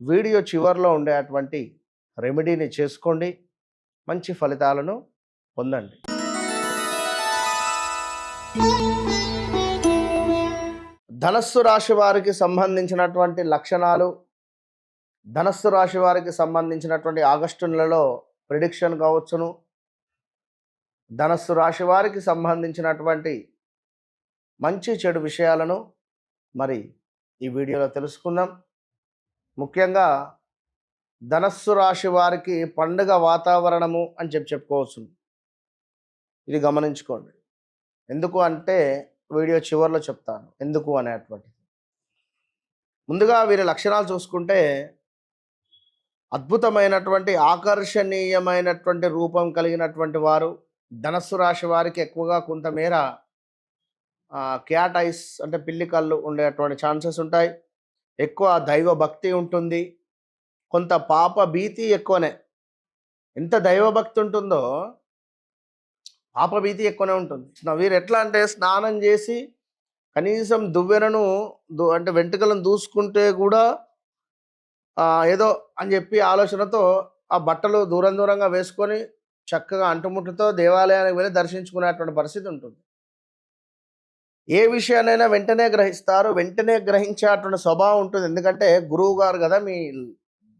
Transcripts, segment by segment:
Video చివరిలో ఉండేటువంటి రెమెడీని చేసుకోండి. మంచి ఫలితాలను పొందండి. ధనస్సు రాశి వారికి సంబంధించినటువంటి లక్షణాలు ధనస్సు రాశి వారికి సంబంధించినటువంటి ఆగస్టు నెలలో ప్రిడిక్షన్ కావచ్చును. ధనస్సు రాశి వారికి సంబంధించినటువంటి మంచి చెడు విషయాలను మరి ఈ వీడియోలో తెలుసుకుందాం. ముఖ్యంగా ధనస్సు రాశి వారికి పండుగ వాతావరణము అని చెప్పి చెప్పుకోవచ్చు. ఇది గమనించుకోండి. ఎందుకు అంటే వీడియో చివరిలో చెప్తాను. ఎందుకు అనేటువంటిది. ముందుగా వీరి లక్షణాలు చూసుకుంటే అద్భుతమైనటువంటి ఆకర్షణీయమైనటువంటి రూపం కలిగినటువంటి వారు ధనస్సు రాశి వారికి ఎక్కువగా కొంతమేర క్యాట్ ఐస్ అంటే పిల్లి కళ్ళు ఉండేటువంటి ఛాన్సెస్ ఉంటాయి. ఎక్కువ దైవ భక్తి ఉంటుంది. కొంత పాప భీతి ఎక్కువనే. ఎంత దైవభక్తి ఉంటుందో పాపభీతి ఎక్కువనే ఉంటుంది. వీరు ఎట్లా అంటే స్నానం చేసి కనీసం దువ్వెనను అంటే వెంట్రుకలను దూసుకుంటే కూడా ఏదో అని చెప్పి ఆలోచనతో ఆ బట్టలు దూరం దూరంగా వేసుకొని చక్కగా అంటుముట్టుతో దేవాలయానికి వెళ్ళి దర్శించుకునేటువంటి పరిస్థితి ఉంటుంది. ఏ విషయాన్నైనా వెంటనే గ్రహిస్తారు. వెంటనే గ్రహించేటువంటి స్వభావం ఉంటుంది. ఎందుకంటే గురువు గారు కదా మీ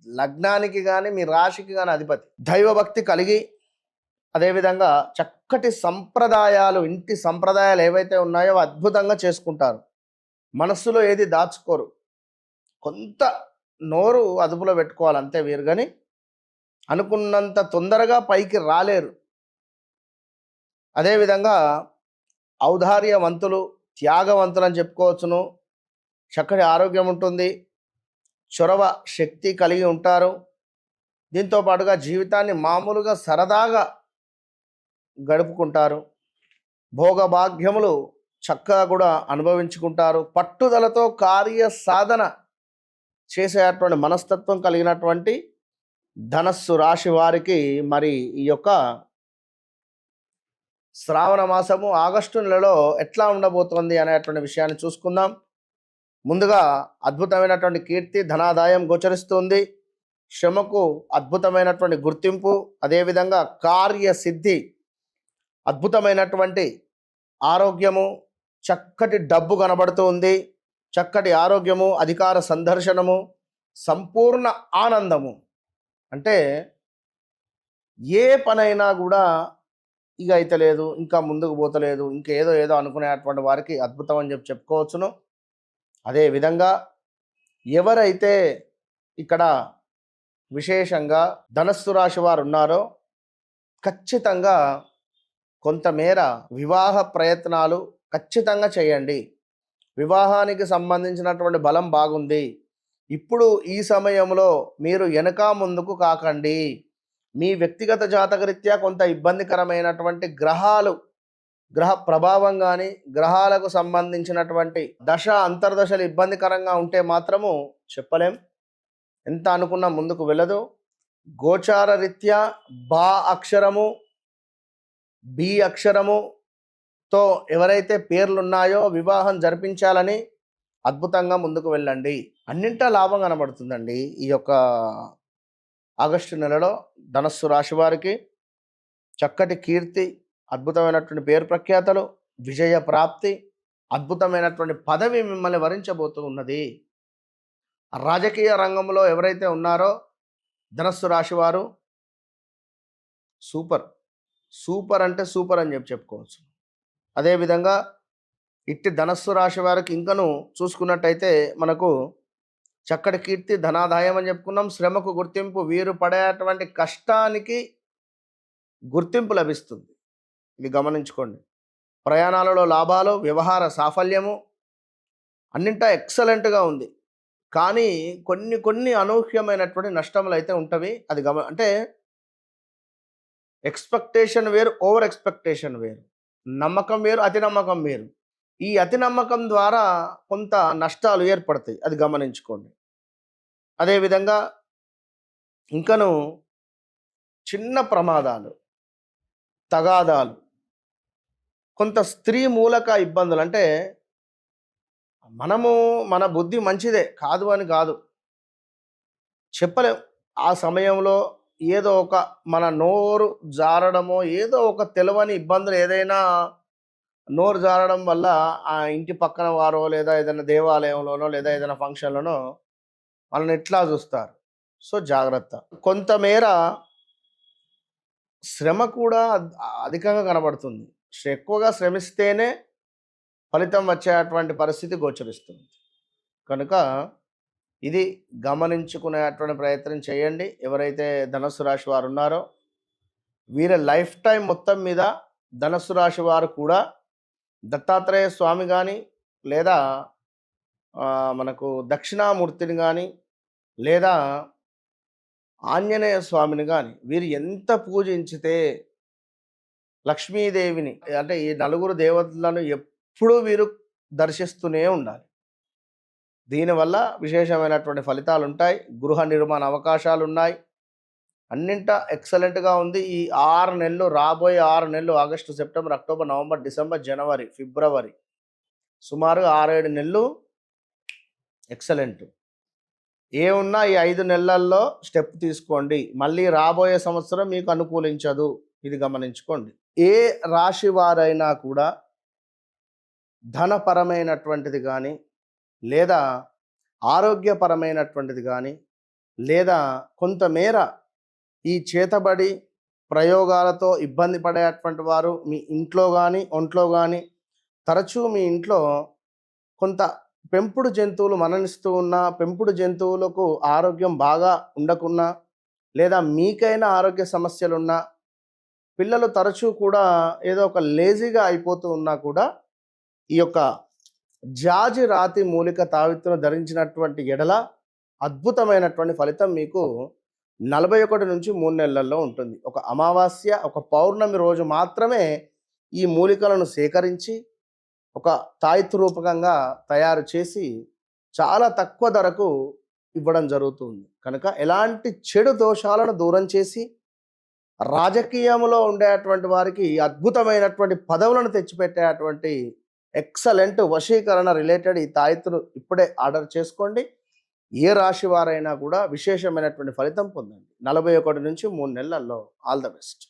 లగ్నానికి కానీ మీ రాశికి కానీ అధిపతి. దైవభక్తి కలిగి అదేవిధంగా చక్కటి సంప్రదాయాలు ఇంటి సంప్రదాయాలు ఏవైతే ఉన్నాయో అద్భుతంగా చేసుకుంటారు. మనస్సులో ఏది దాచుకోరు. కొంత నోరు అదుపులో పెట్టుకోవాలి అంతే వీరు కానీ అనుకున్నంత తొందరగా పైకి రాలేరు. అదేవిధంగా ఔదార్యవంతులు త్యాగవంతులు అని చెప్పుకోవచ్చును. చక్కటి ఆరోగ్యం ఉంటుంది. చొరవ శక్తి కలిగి ఉంటారు. దీంతో పాటుగా జీవితాన్ని మామూలుగా సరదాగా గడుపుకుంటారు. భోగభాగ్యములు చక్కగా కూడా అనుభవించుకుంటారు. పట్టుదలతో కార్య సాధన చేసేటువంటి మనస్తత్వం కలిగినటువంటి ధనస్సు రాశి వారికి మరి ఈ యొక్క శ్రావణ మాసము ఆగస్టు నెలలో ఎట్లా ఉండబోతోంది అనేటువంటి విషయాన్ని చూసుకుందాం. ముందుగా అద్భుతమైనటువంటి కీర్తి ధనాదాయం గోచరిస్తుంది. శ్రమకు అద్భుతమైనటువంటి గుర్తింపు అదేవిధంగా కార్యసిద్ధి అద్భుతమైనటువంటి ఆరోగ్యము చక్కటి డబ్బు కనబడుతుంది. చక్కటి ఆరోగ్యము అధికార సందర్శనము సంపూర్ణ ఆనందము. అంటే ఏ పనైనా కూడా ఇక అయితే లేదు ఇంకా ముందుకు పోతలేదు ఇంకా ఏదో ఏదో అనుకునేటువంటి వారికి అద్భుతం అని చెప్పి చెప్పుకోవచ్చును. అదే విధంగా ఎవరైతే ఇక్కడ విశేషంగా ధనస్సు రాశి వారు ఉన్నారో ఖచ్చితంగా కొంతమేర వివాహ ప్రయత్నాలు ఖచ్చితంగా చేయండి. వివాహానికి సంబంధించినటువంటి బలం బాగుంది. ఇప్పుడు ఈ సమయంలో మీరు వెనక ముందుకు కాకండి. మీ వ్యక్తిగత జాతకరీత్యా కొంత ఇబ్బందికరమైనటువంటి గ్రహాలు గ్రహ ప్రభావం కానీ గ్రహాలకు సంబంధించినటువంటి దశ అంతర్దశలు ఇబ్బందికరంగా ఉంటే మాత్రము చెప్పలేం. ఎంత అనుకున్నా ముందుకు వెళ్ళదు. గోచార రీత్యా బా అక్షరము బి అక్షరముతో ఎవరైతే పేర్లు ఉన్నాయో వివాహం జరిపించాలని అద్భుతంగా ముందుకు వెళ్ళండి. అన్నింటా లాభం కనబడుతుందండి ఈ యొక్క ఆగస్టు నెలలో ధనస్సు రాశి వారికి చక్కటి కీర్తి అద్భుతమైనటువంటి పేరు ప్రఖ్యాతలు విజయ ప్రాప్తి అద్భుతమైనటువంటి పదవి మిమ్మల్ని వరించబోతూ ఉన్నది. రాజకీయ రంగంలో ఎవరైతే ఉన్నారో ధనస్సు రాశి వారు సూపర్. సూపర్ అంటే సూపర్ అని చెప్పి చెప్పుకోవచ్చు. అదేవిధంగా ఇట్టి ధనస్సు రాశి వారికి ఇంకను చూసుకున్నట్టయితే మనకు చక్కటి కీర్తి ధనాదాయం అని చెప్పుకున్నాం. శ్రమకు గుర్తింపు వీరు పడేటువంటి కష్టానికి గుర్తింపు లభిస్తుంది. ఇది గమనించుకోండి. ప్రయాణాలలో లాభాలు వ్యవహార సాఫల్యము అన్నింటా ఎక్సలెంట్గా ఉంది. కానీ కొన్ని కొన్ని అనూహ్యమైనటువంటి నష్టములు అయితే ఉంటవి. అది గమ అంటే ఎక్స్పెక్టేషన్ వేరు ఓవర్ ఎక్స్పెక్టేషన్ వేరు. నమ్మకం వేరు అతి నమ్మకం వేరు. ఈ అతి నమ్మకం ద్వారా కొంత నష్టాలు ఏర్పడతాయి. అది గమనించుకోండి. అదేవిధంగా ఇంకను చిన్న ప్రమాదాలు తగాదాలు కొంత స్త్రీ మూలక ఇబ్బందులు. అంటే మనము మన బుద్ధి మంచిదే కాదు అని కాదు. చెప్పలేం. ఆ సమయంలో ఏదో ఒక మన నోరు జారడమో ఏదో ఒక తెలవని ఇబ్బందులు ఏదైనా నోరు జారడం వల్ల ఆ ఇంటి పక్కన వారో లేదా ఏదైనా దేవాలయంలోనో లేదా ఏదైనా ఫంక్షన్లోనో వాళ్ళని ఎట్లా చూస్తారు? సో జాగ్రత్త. కొంతమేర శ్రమ కూడా అధికంగా కనబడుతుంది. శ్ర- ఎక్కువగా శ్రమిస్తేనే ఫలితం వచ్చేటువంటి పరిస్థితి గోచరిస్తుంది. కనుక ఇది గమనించుకునేటువంటి ప్రయత్నం చేయండి. ఎవరైతే ధనస్సు రాశి వారు ఉన్నారో వీరి లైఫ్ టైం మొత్తం మీద ధనస్సు రాశి వారు కూడా దత్తాత్రేయ స్వామి కానీ లేదా మనకు దక్షిణామూర్తిని కానీ లేదా ఆంజనేయ స్వామిని కానీ వీరు ఎంత పూజించితే లక్ష్మీదేవిని అంటే ఈ నలుగురు దేవతలను ఎప్పుడూ వీరు దర్శిస్తూనే ఉండాలి. దీనివల్ల విశేషమైనటువంటి ఫలితాలు ఉంటాయి గృహ నిర్మాణ అవకాశాలు ఉన్నాయి అన్నింట ఎక్సలెంట్గా ఉంది. ఈ ఆరు నెలలు రాబోయే ఆరు నెలలు August September October November December జనవరి ఫిబ్రవరి సుమారు ఆరేడు నెలలు ఎక్సలెంట్. ఏమున్నా ఈ ఐదు నెలల్లో స్టెప్ తీసుకోండి. మళ్ళీ రాబోయే సంవత్సరం మీకు అనుకూలించదు. ఇది గమనించుకోండి. ఏ రాశి వారైనా కూడా ధనపరమైనటువంటిది కానీ లేదా ఆరోగ్యపరమైనటువంటిది కానీ లేదా కొంతమేర ఈ చేతబడి ప్రయోగాలతో ఇబ్బంది పడేటువంటి వారు మీ ఇంట్లో కానీ ఒంట్లో కానీ తరచూ మీ ఇంట్లో కొంత పెంపుడు జంతువులు మరణిస్తూ ఉన్నా పెంపుడు జంతువులకు ఆరోగ్యం బాగా ఉండకున్నా లేదా మీకైనా ఆరోగ్య సమస్యలున్నా పిల్లలు తరచూ కూడా ఏదో ఒక లేజీగా అయిపోతూ ఉన్నా కూడా ఈ యొక్క జాజి రాతి మూలిక తావిత్తును ధరించినటువంటి ఎడల అద్భుతమైనటువంటి ఫలితం మీకు నలభై ఒకటి నుంచి మూడు నెలల్లో ఉంటుంది. ఒక అమావాస్య ఒక పౌర్ణమి రోజు మాత్రమే ఈ మూలికలను సేకరించి ఒక తాయిత్ రూపకంగా తయారు చేసి చాలా తక్కువ ధరకు ఇవ్వడం జరుగుతుంది. కనుక ఎలాంటి చెడు దోషాలను దూరం చేసి రాజకీయంలో ఉండేటువంటి వారికి అద్భుతమైనటువంటి పదవులను తెచ్చిపెట్టేటువంటి ఎక్సలెంట్ వశీకరణ రిలేటెడ్ ఈ తాయిత్తును ఇప్పుడే ఆర్డర్ చేసుకోండి. ఏ రాశి వారైనా కూడా విశేషమైనటువంటి ఫలితం పొందండి. నలభై ఒకటి నుంచి మూడు నెలల్లో. All the best.